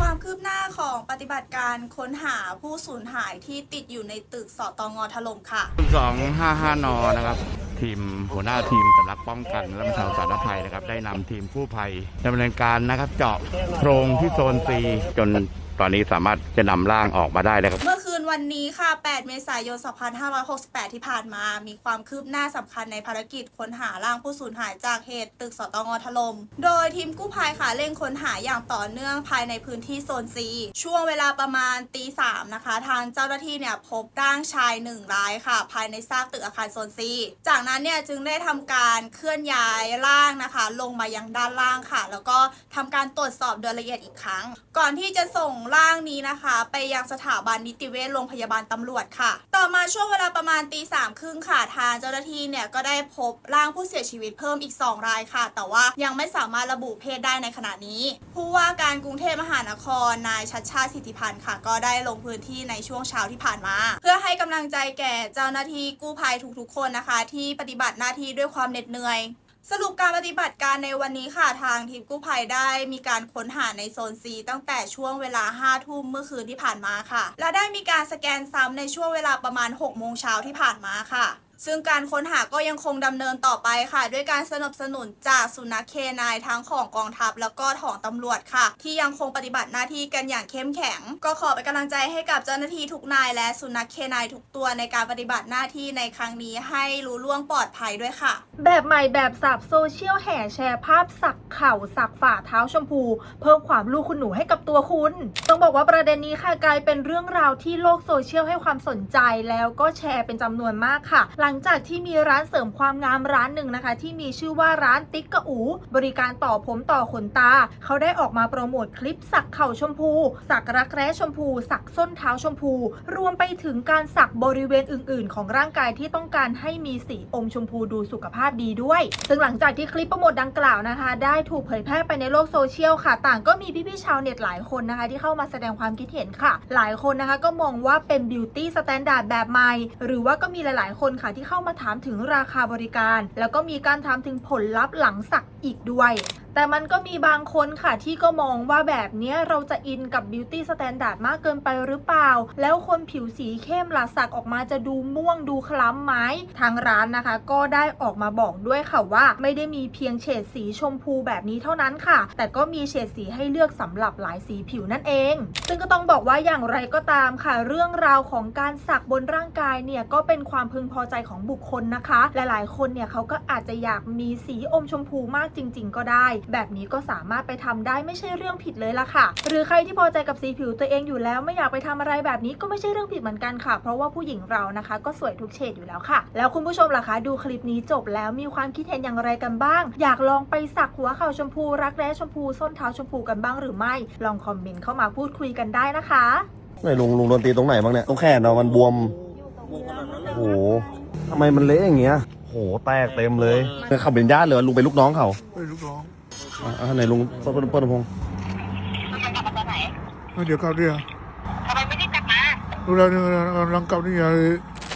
ความคืบหน้าของปฏิบัติการค้นหาผู้สูญหายที่ติดอยู่ในตึกสตงถล่มค่ะสองห้าห้านอนะครับ ทีมหัวหน้าทีมสำนักป้องกันและบรรเทาสาธารณภัยนะครับ ได้นำทีมกู้ภัยดำเนินการนะครับ เจาะโพรงที่โซนซีจนตอนนี้สามารถจะนำร่างออกมาได้แล้วครับเมื่อคืน วันนี้ค่ะ 8 เมษายน 2568 ที่ผ่านมา มีความคืบหน้าสำคัญในภารกิจค้นหาร่างผู้สูญหายจากเหตุตึกสตงถล่ม โดยทีมกู้ภัยค่ะเร่งค้นหาอย่างต่อเนื่องภายในพื้นที่โซนซีช่วงเวลาประมาณตีสามนะคะ ทางเจ้าหน้าที่เนี่ยพบร่างชายหนึ่งรายค่ะ ภายในซากตึกอาคารโซนซีจากนั้นเนี่ยจึงได้ทำการเคลื่อนย้ายร่างนะคะ ลงมายังด้านล่างค่ะ แล้วก็ทำการตรวจสอบโดยละเอียดอีกครั้ง ก่อนที่จะส่งร่างนี้นะคะ ไปยังสถาบันนิติเวชโรงพยาบาลตำรวจค่ะ ต่อมาช่วงเวลาประมาณตีสามครึ่งค่ะ ทางเจ้าหน้าที่เนี่ยก็ได้พบร่างผู้เสียชีวิตเพิ่มอีก 2 รายค่ะ แต่ว่ายังไม่สามารถระบุเพศได้ในขณะนี้ ผู้ว่าการกรุงเทพมหานคร นายชัดชาติสิทธิพันธ์ค่ะ ก็ได้ลงพื้นที่ในช่วงเช้าที่ผ่านมา เพื่อให้กำลังใจแก่เจ้าหน้าที่กู้ภัยทุกๆคนนะคะ ที่ปฏิบัติหน้าที่ด้วยความเหน็ดเหนื่อย สรุปการปฏิบัติการในวันนี้ค่ะทางทีมกู้ภัยได้มีการค้นหาในโซนซีตั้งแต่ช่วงเวลา 5 ทุ่มเมื่อคืนที่ผ่านมาค่ะ และได้มีการสแกนซ้ำในช่วงเวลาประมาณ 6 โมงเช้าที่ผ่านมาค่ะ ซึ่งการค้นหาก็ยังคงดำเนินต่อไปค่ะ ด้วยการสนับสนุนจากสุนัขเคนายทั้งของกองทัพแล้วก็ของตำรวจค่ะ ที่ยังคงปฏิบัติหน้าที่กันอย่างเข้มแข็ง ก็ขอเป็นกำลังใจให้กับเจ้าหน้าที่ทุกนายและสุนัขเคนายทุกตัวในการปฏิบัติหน้าที่ในครั้งนี้ให้รู้ล่วงปลอดภัยด้วยค่ะ แบบใหม่แบบสับโซเชียลแห่แชร์ภาพสักเข่าสักฝ่าเท้าชมพู เพิ่มความลูกคุณหนูให้กับตัวคุณ ต้องบอกว่าประเด็นนี้ค่ะกลายเป็นเรื่องราวที่โลกโซเชียลให้ความสนใจแล้วก็แชร์เป็นจำนวนมากค่ะหลังจากที่มีร้านเสริมความงามร้านหนึ่งนะคะ ที่มีชื่อว่าร้านติ๊กกะอูบริการต่อผมต่อขนตา เขาได้ออกมาโปรโมทคลิปสักเข่าชมพู สักรักแร้ชมพู สักส้นเท้าชมพู รวมไปถึงการสักบริเวณอื่น ๆ ของร่างกายที่ต้องการให้มีสีอมชมพูดูสุขภาพดีด้วย ซึ่งหลังจากที่คลิปโปรโมทดังกล่าวนะคะ ได้ถูกเผยแพร่ไปในโลกโซเชียลค่ะ ต่างก็มีพี่ๆชาวเน็ตหลายคนนะคะ ที่เข้ามาแสดงความคิดเห็นค่ะ หลายคนนะคะก็มองว่าเป็นบิวตี้สแตนดาร์ดแบบใหม่หรือว่าก็มีหลายๆคนค่ะที่เข้ามาถามถึงราคาบริการ แล้วก็มีการถามถึงผลลัพธ์หลังสักอีกด้วย แต่มันก็มีบางคนค่ะที่ก็มองว่าแบบนี้เราจะอินกับบิวตี้สแตนดาร์ดมากเกินไปหรือเปล่า แล้วคนผิวสีเข้มล่ะสักออกมาจะดูม่วงดูคล้ำไหมทางร้านนะคะ ก็ได้ออกมาบอกด้วยค่ะว่าไม่ได้มีเพียงเฉดสีชมพูแบบนี้เท่านั้นค่ะ แต่ก็มีเฉดสีให้เลือกสำหรับหลายสีผิวนั่นเอง ซึ่งก็ต้องบอกว่าอย่างไรก็ตามค่ะ เรื่องราวของการสักบนร่างกายเนี่ยก็เป็นความพึงพอใจของบุคคลนะคะ หลายๆ คนเนี่ยเขาก็อาจจะอยากมีสีอมชมพูมากจริง ๆ ก็ได้แบบนี้ก็สามารถไปทำได้ไม่ใช่เรื่องผิดเลยล่ะค่ะ หรือใครที่พอใจกับสีผิวตัวเองอยู่แล้วไม่อยากไปทำอะไรแบบนี้ก็ไม่ใช่เรื่องผิดเหมือนกันค่ะ เพราะว่าผู้หญิงเรานะคะ ก็สวยทุกเฉดอยู่แล้วค่ะ แล้วคุณผู้ชมล่ะคะดูคลิปนี้จบแล้วมีความคิดเห็นอย่างไรกันบ้าง อยากลองไปสักหัวเข่าชมพู รักแร้ชมพูส้นเท้าชมพูกันบ้างหรือไม่ ลองคอมเมนต์เข้ามาพูดคุยกันได้นะคะไหนลุงลุงโดนตีตรงไหนบ้างเนี่ยตรงแขนเนาะมันบวมโอ้โหทำไมมันเละอย่างเงี้ยโอ้โหแตกเต็มเลยเขาเป็นญาติเลยลุงเป็นลูกน้องเขาเป็นลูกน้ องอะอะไหนลุงเปิ้ลเปิ้ลเปิ้ลพงษ์เอาเดี๋ยวกลับเดี๋ยวทำไมไม่ได้กลับมาดูแล้วเนี่ยกำลังกลับนี่ไง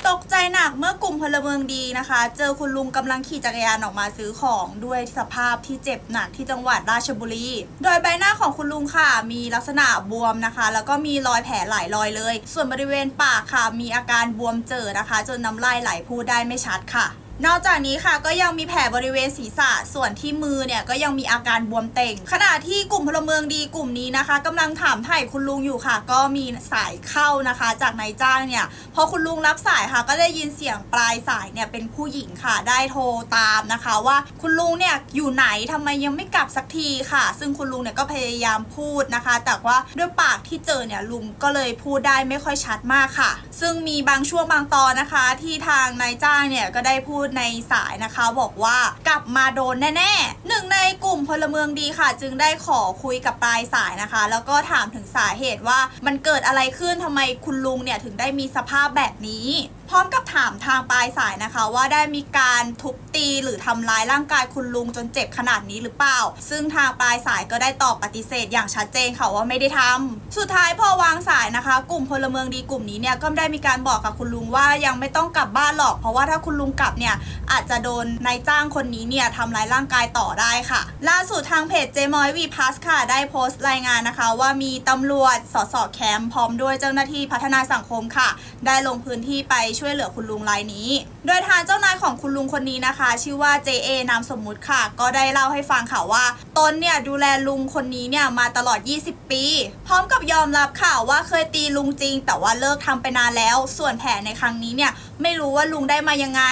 ตกใจหนักเมื่อกลุ่มพลเมืองดีนะคะ เจอคุณลุงกำลังขี่จักรยานออกมาซื้อของด้วยสภาพที่เจ็บหนักที่จังหวัดราชบุรี โดยใบหน้าของคุณลุงค่ะ มีลักษณะบวมนะคะ แล้วก็มีรอยแผลหลายรอยเลย ส่วนบริเวณปากค่ะ มีอาการบวมเจอนะคะ จนน้ำลายไหลพูดได้ไม่ชัดค่ะ นอกจากนี้ค่ะก็ยังมีแผลบริเวณศีรษะส่วนที่มือเนี่ยก็ยังมีอาการบวมเต่ง ขณะที่กลุ่มพลเมืองดีกลุ่มนี้นะคะกำลังถามไถ่คุณลุงอยู่ค่ะ ก็มีสายเข้านะคะ จากนายจ้างเนี่ยพอคุณลุงรับสายค่ะ ก็ได้ยินเสียงปลายสายเนี่ยเป็นผู้หญิงค่ะ ได้โทรตามนะคะ ว่าคุณลุงเนี่ยอยู่ไหนทำไมยังไม่กลับสักทีค่ะ ซึ่งคุณลุงเนี่ยก็พยายามพูดนะคะ แต่ว่าด้วยปากที่เจอเนี่ยลุงก็เลยพูดได้ไม่ค่อยชัดมากค่ะ ซึ่งมีบางช่วงบางตอนนะคะ ที่ทางนายจ้างเนี่ยก็ได้พูดในสายนะคะบอกว่ากลับมาโดนแน่ๆหนึ่งในกลุ่มพลเมืองดีค่ะ จึงได้ขอคุยกับปลายสายนะคะ แล้วก็ถามถึงสาเหตุว่ามันเกิดอะไรขึ้นทำไมคุณลุงเนี่ยถึงได้มีสภาพแบบนี้ พร้อมกับถามทางปลายสายนะคะ ว่าได้มีการทุบตีหรือทำร้ายร่างกายคุณลุงจนเจ็บขนาดนี้หรือเปล่า ซึ่งทางปลายสายก็ได้ตอบปฏิเสธอย่างชัดเจนค่ะว่าไม่ได้ทำสุดท้ายพอวางสายนะคะ กลุ่มพลเมืองดีกลุ่มนี้เนี่ยก็ได้มีการบอกกับคุณลุงว่ายังไม่ต้องกลับบ้านหรอก เพราะว่าถ้าคุณลุงกลับเนี่ยอาจจะโดนนายจ้างคนนี้เนี่ยทำร้ายร่างกายต่อได้ค่ะ ล่าสุดทางเพจเจมอยวีพัสค่ะได้โพสต์รายงานนะคะ ว่ามีตำรวจสสแคมป์พร้อมด้วยเจ้าหน้าที่พัฒนาสังคมค่ะ ได้ลงพื้นที่ไปช่วยเหลือคุณลุงรายนี้ โดยทางเจ้านายของคุณลุงคนนี้นะคะ ชื่อว่า JA นามสมมุติค่ะ ก็ได้เล่าให้ฟังค่ะว่า ตนเนี่ยดูแลลุงคนนี้เนี่ยมาตลอด 20 ปี พร้อมกับยอมรับค่ะว่าเคยตีลุงจริง แต่ว่าเลิกทำไปนานแล้ว ส่วนแผลในครั้งนี้เนี่ยไม่รู้ว่าลุงได้มายังไง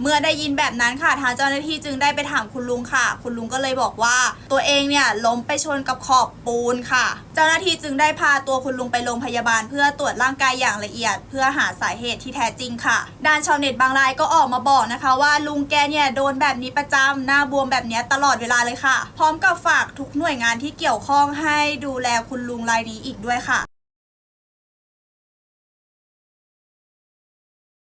เมื่อได้ยินแบบนั้นค่ะ ทางเจ้าหน้าที่จึงได้ไปถามคุณลุงค่ะ คุณลุงก็เลยบอกว่า ตัวเองเนี่ยล้มไปชนกับขอบปูนค่ะ เจ้าหน้าที่จึงได้พาตัวคุณลุงไปโรงพยาบาล เพื่อตรวจร่างกายอย่างละเอียด เพื่อหาสาเหตุที่แท้จริงค่ะ ด้านชาวเน็ตบางรายก็ออกมาบอกนะคะ ว่าลุงแกเนี่ยโดนแบบนี้ประจำหน้าบวมแบบนี้ตลอดเวลาเลยค่ะ พร้อมกับฝากทุกหน่วยงานที่เกี่ยวข้องให้ดูแลคุณลุงรายนี้อีกด้วยค่ะ